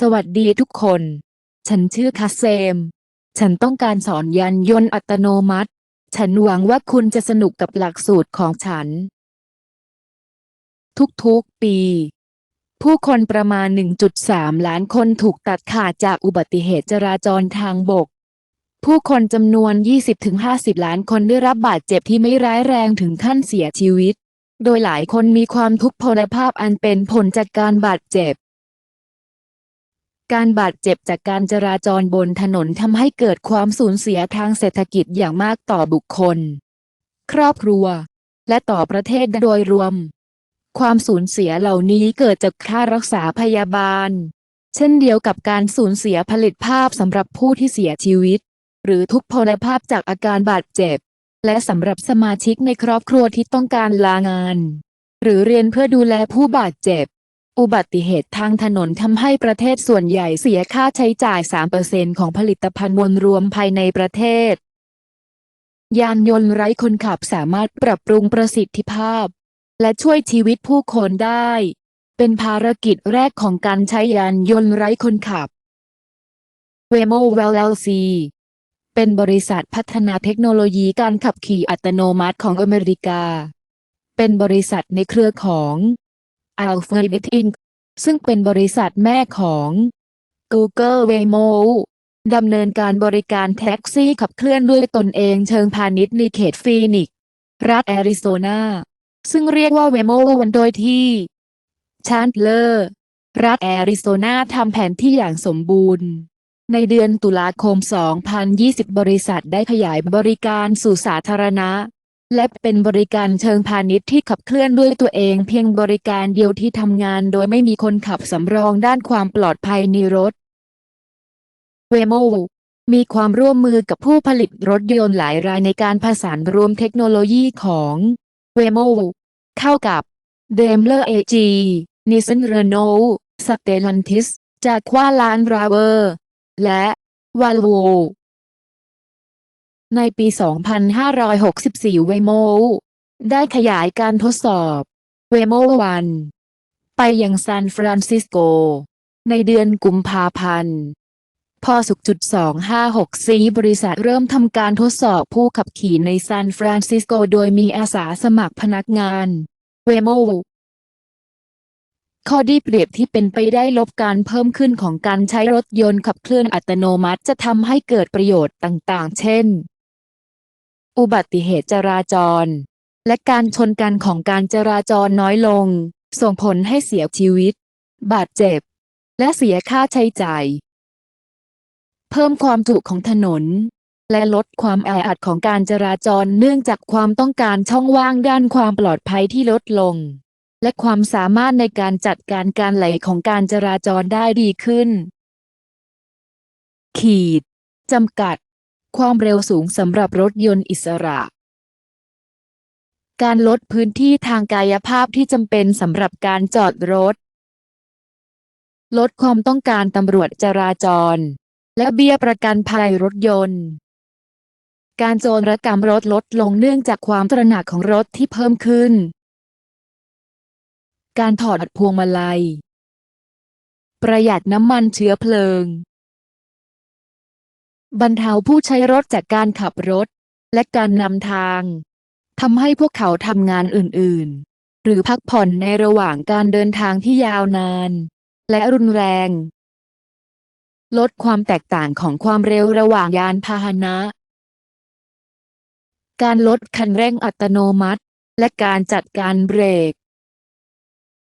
สวัสดีทุกคน ฉันชื่อคาเซม ฉันต้องการสอนยานยนต์อัตโนมัติ ฉันหวังว่าคุณจะสนุกกับหลักสูตรของฉัน ทุกๆปี ผู้คนประมาณ 1.3 ล้านคนถูกตัดขาดจากอุบัติเหตุจราจรทางบก ผู้คนจำนวน 20-50 ล้านคนได้รับบาดเจ็บที่ไม่ร้ายแรงถึงขั้นเสียชีวิต โดยหลายคนมีความทุกข์พลภาพอันเป็นผลจากการบาดเจ็บ การบาดเจ็บจากการจราจรบนถนนทำให้เกิดความสูญเสียทางเศรษฐกิจอย่างมากต่อบุคคล ครอบครัว และต่อประเทศโดยรวม ความสูญเสียเหล่านี้เกิดจากค่ารักษาพยาบาล เช่นเดียวกับการสูญเสียผลิตภาพสำหรับผู้ที่เสียชีวิต หรือทุกพลภาพจากอาการบาดเจ็บ และสำหรับสมาชิกในครอบครัวที่ต้องการลางาน หรือเรียนเพื่อดูแลผู้บาดเจ็บ อุบัติเหตุทางถนนทำให้ประเทศส่วนใหญ่เสียค่าใช้จ่าย 3%ของผลิตภัณฑ์มวลรวมภายในประเทศ ยานยนต์ไร้คนขับสามารถปรับปรุงประสิทธิภาพ และช่วยชีวิตผู้คนได้ เป็นภารกิจแรกของการใช้ยานยนต์ไร้คนขับ Waymo LLC เป็นบริษัทพัฒนาเทคโนโลยีการขับขี่อัตโนมัติของอเมริกา เป็นบริษัทในเครือของ Alphabet Inc. ซึ่งเป็นบริษัทแม่ของ Google Waymo ดำเนินการบริการแท็กซี่ขับเคลื่อนด้วยตนเองเชิงพาณิชย์ในเขตฟีนิกซ์รัฐแอริโซนา ซึ่งเรียกว่า Waymo วันโดยที่ชานเลอร์ รัฐแอริโซนาทำแผนที่อย่างสมบูรณ์ ในเดือนตุลาคม 2020 บริษัทได้ขยายบริการสู่สาธารณะ และเป็นบริการเชิงพาณิชย์ที่ขับเคลื่อนด้วยตัวเองเพียงบริการเดียวที่ทำงานโดยไม่มีคนขับสำรองด้านความปลอดภัยในรถ Waymo มีความร่วมมือกับผู้ผลิตรถยนต์หลายรายในการผสานรวมเทคโนโลยีของ Waymo เข้ากับ Daimler AG Nissan Renault Stellantis จากควาลานราเวอร์ และ Volvo ในปี 2564 Waymo ได้ขยายการทดสอบ Waymo 1ไปยังซานฟรานซิสโก ในเดือนกุมภาพันธ์พอสุกจุด256ซีบริษัทเริ่มทำการทดสอบผู้ขับขี่ในซานฟรานซิสโก โดยมีอาสาสมัครพนักงาน Waymo ข้อดีเปรียบที่เป็นไปได้ลบการเพิ่มขึ้นของการใช้รถยนต์ขับเคลื่อนอัตโนมัติจะทำให้เกิดประโยชน์ต่างๆ เช่น อุบัติเหตุจราจร และการชนกันของการจราจรน้อยลง ส่งผลให้เสียชีวิต บาดเจ็บ และเสียค่าใช้จ่าย เพิ่มความจุของถนน และลดความแออัดของการจราจรเนื่องจากความต้องการช่องว่างด้านความปลอดภัยที่ลดลง และความสามารถในการจัดการการไหลของการจราจรได้ดีขึ้น ขีดจำกัด ความเร็วสูงสำหรับรถยนต์อิสระ การลดพื้นที่ทางกายภาพที่จำเป็นสำหรับการจอดรถ ลดความต้องการตำรวจจราจร และเบี้ยประกันภัยรถยนต์ การโจรกรรมรถลดลงเนื่องจากความตระหนักของรถที่เพิ่มขึ้น การถอดพวงมาลัย ประหยัดน้ำมันเชื้อเพลิง บรรเทาผู้ใช้รถจากการขับรถ และการนำทางทำให้พวกเขาทำงานอื่นๆ หรือพักผ่อนในระหว่างการเดินทางที่ยาวนาน และรุนแรง ลดความแตกต่างของความเร็วระหว่างยานพาหนะ การลดคันเร่งอัตโนมัติ และการจัดการเบรก